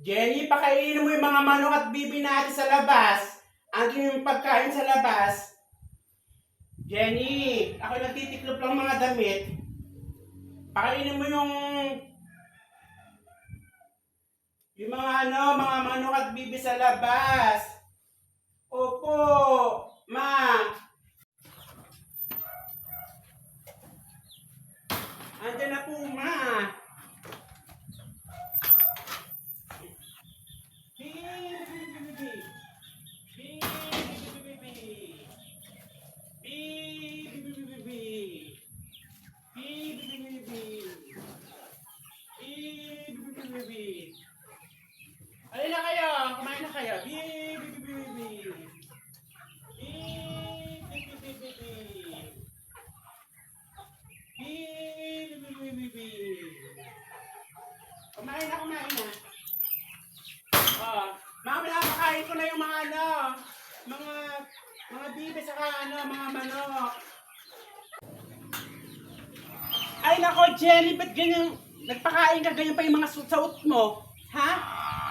Jenny, pakainin mo yung mga manok at bibi natin sa labas. Ang yung pagkain sa labas. Jenny, ako nagtitiklop lang mga damit. Pakainin mo yung yung mga ano, mga manok at bibi sa labas. Opo, ma. Andiyan na po, ma. Kumain na, kumain na. Oh, mga pinapakain ko na yung mga ano, mga, mga bibi saka ano, mga manok. Ay nako, Jenny, ba't ganyan, nagpakain ka ganyan pa yung mga suot mo? Ha?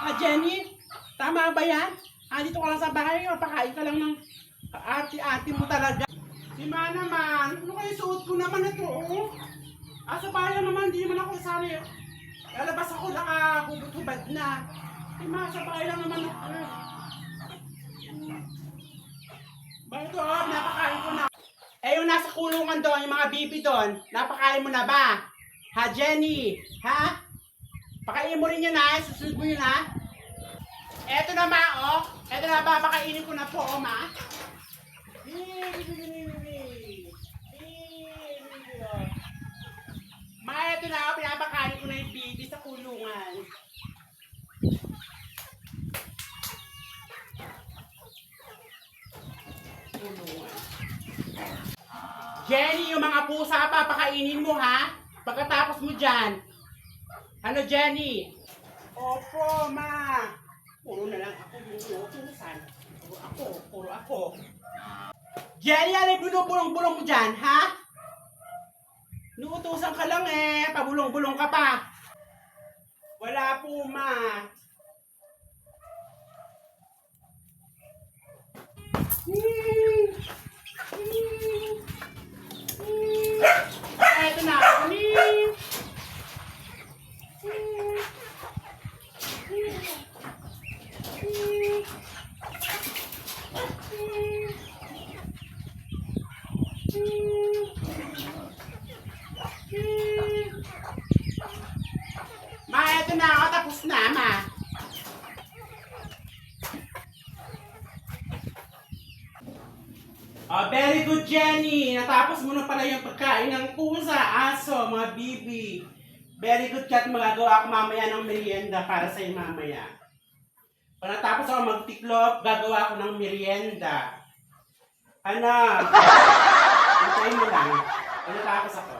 Ha, Jenny? Tama ba yan? Ha, dito ka lang sa bahay, pakain ka lang ng ate-ate mo talaga. Si Ma naman, ano kayo suot ko naman ito, oh? Ah, sa bahay naman, hindi naman ako sali. Lalabas ako, nakahubad-hubad na. Si Ma, sa bahay lang naman ako. Bakit oh, napakain ko na. Eh, yung nasa kulungan doon, yung mga bibi doon, napakain mo na ba? Ha, Jenny? Ha? Pakainin mo rin yan ha, susunod mo yun ha. Eto na ma, oh. Eto na, papakainin ko na po, oh. Ma, eto na, oh, pinapakain ko na yung bibi sa kulungan. Kulungan. Jenny, yung mga pusa pa, pakainin mo ha. Pagkatapos mo dyan. Ano, Jenny? Opo, ma. Puro na lang ako yung inuutusan. Puro ako, puro ako. Jenny, ano yung bulong-bulong mo dyan, ha? Inuutusan ka lang eh. Pabulong-bulong ka pa. Wala po, ma. Hmm. Hmm. Eto na. Hmm. Ma, na ako. Tapos ma. Oh, very good, Jenny. Natapos mo na pala yung pagkain ng pusa, aso, mga bibi. Very good, Kat. Magagawa ako mamaya ng merienda para sa'yo mamaya. Pag natapos ako magtiklop, gagawa ako ng merienda. Ano? Hintayin mo lang. Pag natapos ako.